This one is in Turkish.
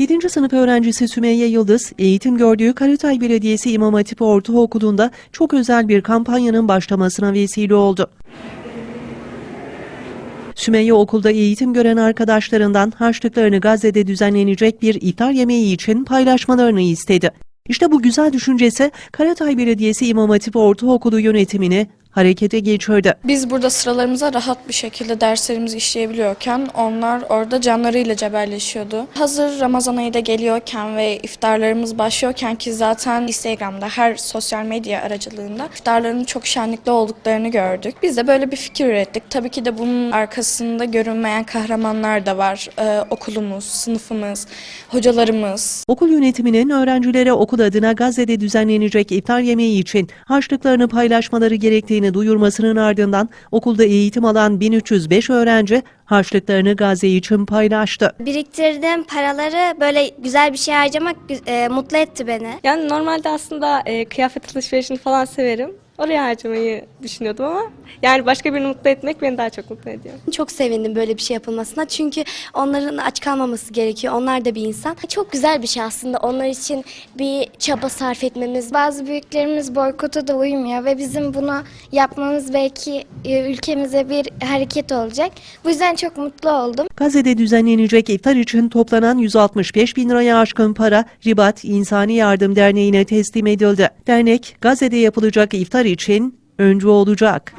7. sınıf öğrencisi Sümeyye Yıldız, eğitim gördüğü Karatay Belediyesi İmam Hatip Ortaokulu'nda çok özel bir kampanyanın başlamasına vesile oldu. Sümeyye okulda eğitim gören arkadaşlarından harçlıklarını Gazze'de düzenlenecek bir iftar yemeği için paylaşmalarını istedi. İşte bu güzel düşüncesi Karatay Belediyesi İmam Hatip Ortaokulu yönetimini harekete geçirdi. Biz burada sıralarımıza rahat bir şekilde derslerimizi işleyebiliyorken onlar orada canlarıyla cebelleşiyordu. Hazır Ramazan ayı da geliyorken ve iftarlarımız başlıyorken ki zaten Instagram'da her sosyal medya aracılığında iftarların çok şenlikli olduklarını gördük. Biz de böyle bir fikir ürettik. Tabii ki de bunun arkasında görünmeyen kahramanlar da var. Ee, okulumuz, sınıfımız, hocalarımız, Okul yönetiminin öğrencilere okul adına Gazze'de düzenlenecek iftar yemeği için harçlıklarını paylaşmaları gerektiğini duyurmasının ardından okulda eğitim alan 1305 öğrenci harçlıklarını Gazze için paylaştı. Biriktirdiğim paraları böyle güzel bir şey harcamak e, mutlu etti beni. Yani normalde aslında e, kıyafet alışverişini falan severim. Oraya harcamayı düşünüyordum ama yani başka birini mutlu etmek beni daha çok mutlu ediyor. Çok sevindim böyle bir şey yapılmasına çünkü onların aç kalmaması gerekiyor. Onlar da bir insan. Çok güzel bir şey aslında onlar için bir çaba sarf etmemiz. Bazı büyüklerimiz boykota da uymuyor ve bizim bunu yapmamız belki e, ülkemize bir hareket olacak. Bu yüzden çok mutlu oldum. Gazze'de düzenlenecek iftar için toplanan 165 bin liraya aşkın para Ribat İnsani Yardım Derneği'ne teslim edildi. Dernek, Gazze'de yapılacak iftar için öncü olacak.